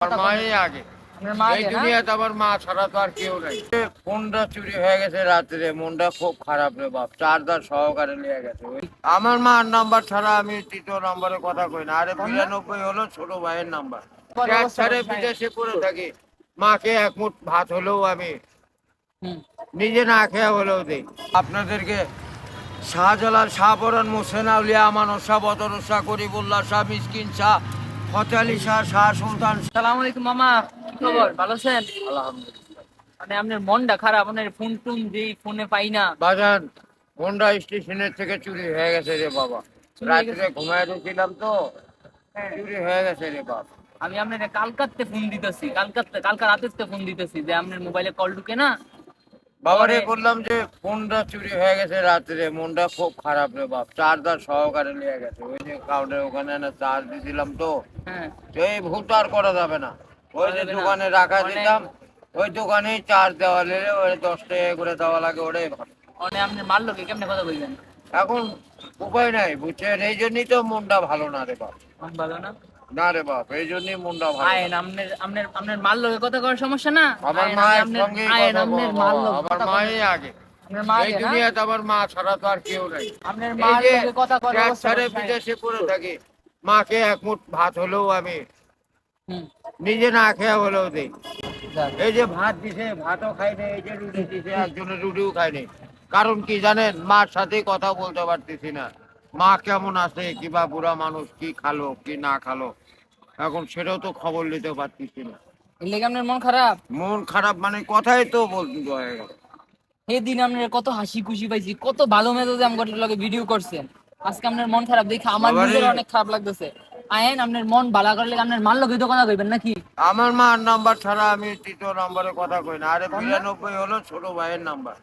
আমার মাই আগে। এই দুনিয়াতে আমার মা ছাড়া তো আর কেউ নাই। ফোনটা চুরি হয়ে গেছে রাত্রে মনটা খুব খারাপ রে বাপ। চার্জার সহকারে নিয়ে গেছে। আমার মার নাম্বার ছাড়া আমি তৃতীয় নম্বরে কথা কই না। আরে বিরানব্বই হলো ছোট ভাইয়ের নাম্বার। ছাড়ে বিদেশে পড়ে থাকি। মাকে এক মুঠ ভাত হলেও আমি। নিজে না খেয়ে হলেও দেই। আপনাদেরকে শাহজালাল শাহপরান মোসেন আউলিয়া আমানত শাহ বদর শাহ করিবুল্লাহ শাহ মিসকিন শাহ ফতে আলী শাহ শাহ সুলতান। সালাম আলাইকুম মামা। কি খবর? ভালো আছেন? আলহামদুলিল্লাহ। মানে আপনার মনটা খারাপ আপনার ফোন টুন যেই ফোনে পাই না। বাজান হোন্ডা স্টেশনের থেকে চুরি হয়ে গেছে রে বাবা। হয়ে রাত্রে ঘুমায় রেছিলাম তো। চুরি হয়ে গেছে রে বাপ। আমি আপনার কালকাতে ফোন দিতেছি কালকাতে কালকা রাতে ফোন দিতেছি যে আপনার মোবাইলে কল ঢুকে না। বাবারে পরে- বললাম যে ফোনটা চুরি হয়ে গেছে রাত্রে মনটা খুব খারাপ রে বাপ। চার্জার সহকারে নিয়ে গেছে। ওই যে কাউন্টার ওখানে না চার্জ দিছিলাম তো। হ্যাঁ। তো এই ভুলটা আর করা যাবে না। ওই যে। দোকানে রাখা দিতাম ওই দোকানেই চার্জ দেওয়া নিলে ওই দশ টাকা করে দেওয়া লাগে ওটাই ভালো মানে আপনার মার লোকে কেমনে কথা বলবেন? এখন উপায় নাই বুঝছেন? এই জন্যই তো মনটা ভালো না রে বাপ। মন ভালো না? না রে বাপ এই জন্যই মনটা ভালো আয়েন আপনার আপনার আপনার মার লোকে কথা করার সমস্যা না? আমার আয়েন, সঙ্গে আয়েন, আপনার মার লোকে আমার মাই আগে। এই দুনিয়াতে আমার মা ছাড়া তো আর কেউ নাই। আপনার এই মার কথা করার এক অবস্থা ছাড়ে বলছেন। বিদেশে পড়ে থাকি মাকে এক মুঠ ভাত হলেও আমি নিজে না খেয়ে হলেও দেই। এই যে ভাত দিছে ভাতও খাই নাই এই যে রুটি দিছে একজনের রুটিও খাই নাই। কারণ কি জানেন মার সাথে কথা বলতে পারতেছি না। মা কেমন আছে? কিবা বুড়া মানুষ কি খালো কি না খালো? এখন সেটাও তো খবর নিতে পারতেছি না। লেগে আপনার মন খারাপ? মন খারাপ মানে কথাই তো বলতে হয়ে। গেল সেদিন আপনার কত হাসি খুশি পাইছি কত ভালো মেজাজে আমার লগে ভিডিও করছেন। আজকে আপনার মন খারাপ দেখে আমার। নিজের অনেক খারাপ লাগতেছে। আয়েন আপনার মন ভালো করলে আপনার মার লগে তো কথা কইবেন নাকি? আমার মার নাম্বার ছাড়া আমি তৃতীয় নম্বরে কথা কই না। আরে বিরানব্বই হলো ছোট ভাইয়ের নাম্বার।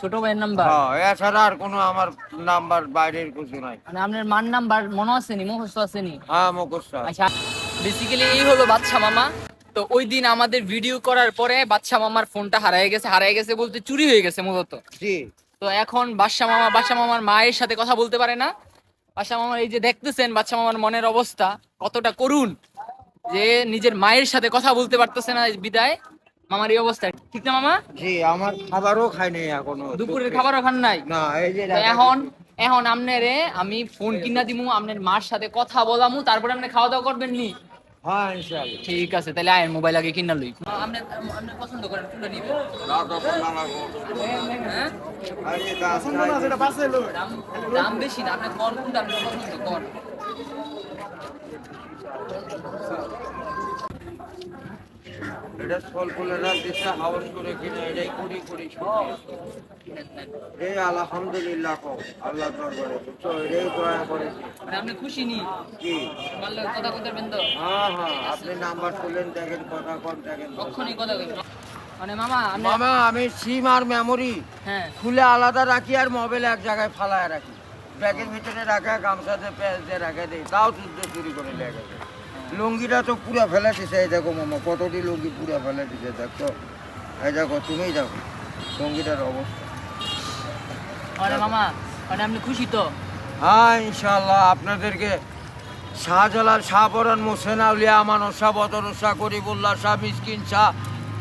ছোট ভাইয়ের নাম্বার? হ্যাঁ এছাড়া আর কোনো আমার নাম্বার বাইরের কিছু নাই। মানে আপনার মার নাম্বার মনে আছে নি? মুখস্থ আছে নি? হ্যাঁ মুখস্থ আচ্ছা বেসিক্যালি এই হলো বাচ্চা মামা। তো ওই দিন আমাদের ভিডিও করার পরে বাচ্চা মামার ফোনটা হারায় গেছে। হারায় গেছে বলতে চুরি হয়ে গেছে মূলত। জি। তো এখন বাদশা মামা বাদশা মামার মায়ের সাথে কথা বলতে পারে না। বাদশা মামা এই যে দেখতেছেন বাদশা মামার মনের অবস্থা কতটা করুণ যে নিজের মায়ের সাথে কথা বলতে পারতেছে না বিদায়। মামার এই অবস্থা। ঠিক না মামা? জি আমার খাবারও খাইনি এখনও। দুপুরের খাবারও খান নাই? না এই যে এখন এখন আপনারে আমি ফোন কিনা দিমু আপনার মার সাথে কথা বলামু তারপরে আপনি খাওয়া দাওয়া করবেন নি? হ্যাঁ ইনশাআল্লাহ। ঠিক আছে তাহলে আয়ের মোবাইল আগে কিনা লই। আপনি আপনি পছন্দ করেন কোনটা নিবেন হ্যাঁ? দাম দাম বেশি না আপনি কোন কোনটা আপনি পছন্দ কর এটা ফলফুলেরা দেশে হাউস করে কিনে এটাই এই আলহামদুলিল্লাহ কও আল্লাহ দরবারে। বুঝছ এটাই দয়া করেছি মানে আপনি খুশি নি? জি। আমার কথা কইতে হ্যাঁ হ্যাঁ আপনি নাম্বার তুলেন দেখেন কথা কম দেখেন কখনই কথা মানে মামা মামা আমি সিম আর মেমোরি হ্যাঁ। খুলে আলাদা রাখি আর মোবাইল এক জায়গায় ফালায় রাখি। ব্যাগের ভিতরে রাখা গামছাতে পেঁয়াজ দিয়ে রাখা দিই। তাও যুদ্ধ চুরি করে লেগে লুঙ্গিটা তো পুরো ফেলে দিছে এই দেখো মামা কতটি লুঙ্গি পুরো ফেলে দিছে দেখো। এই দেখো তুমি দেখো লুঙ্গিটার অবস্থা। মানে মামা মানে আপনি খুশি তো? হ্যাঁ ইনশাল্লাহ আপনাদেরকে শাহজালাল শাহপরান মোসেন আউলিয়া আমানত শাহ বদর শাহ করিবুল্লাহ শাহ মিসকিন শাহ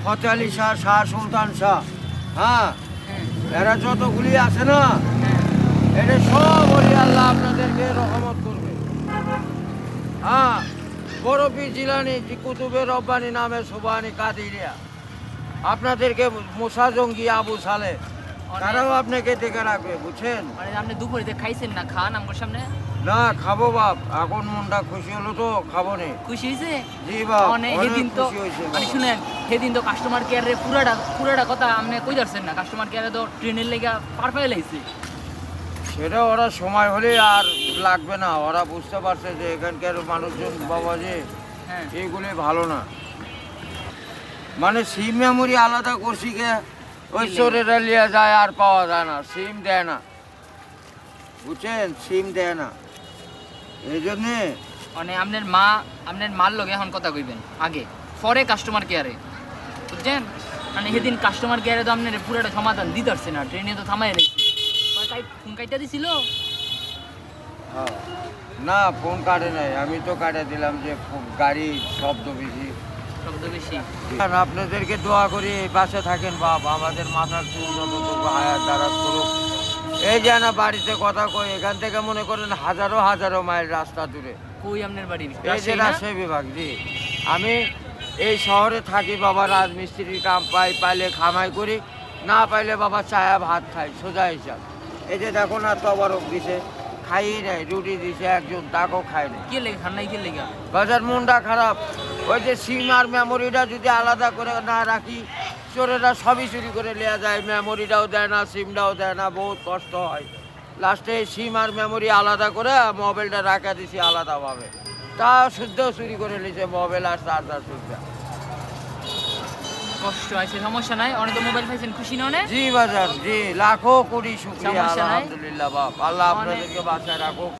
ফতে আলী শাহ শাহ সুলতান শাহ। হ্যাঁ হ্যাঁ। এরা যতগুলি আছে না হ্যাঁ। এটা সব আল্লাহ আপনাদেরকে রহমত করবে। হ্যাঁ। বরফি জিলানি জি কুতুবের রব্বানি নামে সুবানি কাদিরিয়া। আপনাদেরকে মুসা জঙ্গি আবু সালে। তারাও আপনাকে দেখে রাখবে বুঝছেন? মানে আপনি দুপুরে খাইছেন না? খান আমার সামনে? না খাব বাপ। এখন মনটা খুশি হলো তো খাব নে। খুশি হয়েছে জি বাপ মানে সেদিন তো মানে শুনেন সেদিন তো কাস্টমার কেয়ারে পুরাটা পুরাটা কথা আপনি কই যাচ্ছেন না? কাস্টমার কেয়ারে তো ট্রেনের লেগে পার পেয়ে লাইছে সেটা ওরা সময় হলে আর লাগবে না। ওরা বুঝতে পারছে যে এখানকার মানুষজন বাবা যে হ্যাঁ। এইগুলি ভালো না। মানে সিম মেমোরি আলাদা করছি কে ওই চোরেরা লিয়ে যায় আর পাওয়া যায় না। সিম দেয় না। বুঝছেন? সিম দেয় না। এই জন্যে মানে আপনার মা আপনার মার লগে এখন কথা কইবেন আগে। পরে কাস্টমার কেয়ারে বুঝছেন? মানে সেদিন কাস্টমার কেয়ারে তো আপনার পুরোটা সমাধান দিতে পারছে না। ট্রেনে তো থামাই রয়েছে। ফোন কাইটা দিছিল? হ্যাঁ। না ফোন কাটে নাই। আমি তো কাটে দিলাম যে গাড়ির শব্দ বেশি। শব্দ বেশি। আপনাদেরকে দোয়া করি এই পাশে থাকেন বাপ। আমাদের মাথার চুল যতটুকু হায়াত দারাজ করুক। এই যে না বাড়িতে কথা কই এখান থেকে মনে করেন হাজারো হাজারো মাইল রাস্তা দূরে। কই আপনার বাড়ি? এই যে রাজশাহী বিভাগ জি। আমি এই শহরে থাকি বাবা রাজমিস্ত্রির কাম পাই পাইলে খামাই করি। না পাইলে বাবা চায়া ভাত খাই সোজা হিসাব। এই যে দেখো না তবরক দিছে খাইয়ে নেয় রুটি দিছে একজন তাকেও খায় নাই কে লেগে খান নাই কে লেগে? বাজার মনটা খারাপ। ওই যে সিম আর মেমোরিটা যদি আলাদা করে না রাখি চোরেরা সবই চুরি করে নেওয়া যায়। মেমোরিটাও দেয় না সিমটাও দেয় না বহুত কষ্ট হয়। লাস্টে সিম আর মেমোরি আলাদা করে মোবাইলটা রাখা দিছি আলাদাভাবে। তা শুদ্ধও চুরি করে নিছে মোবাইল আর চার্জার শুদ্ধ কষ্ট আছে সমস্যা নাই। অনেক মোবাইল পাইছেন খুশি না জি বাজার জি লাখো কোটি শুক্রিয়া। আলহামদুলিল্লাহ বাপ। আল্লাহ আপনাদেরকে বাঁচায় রাখুক।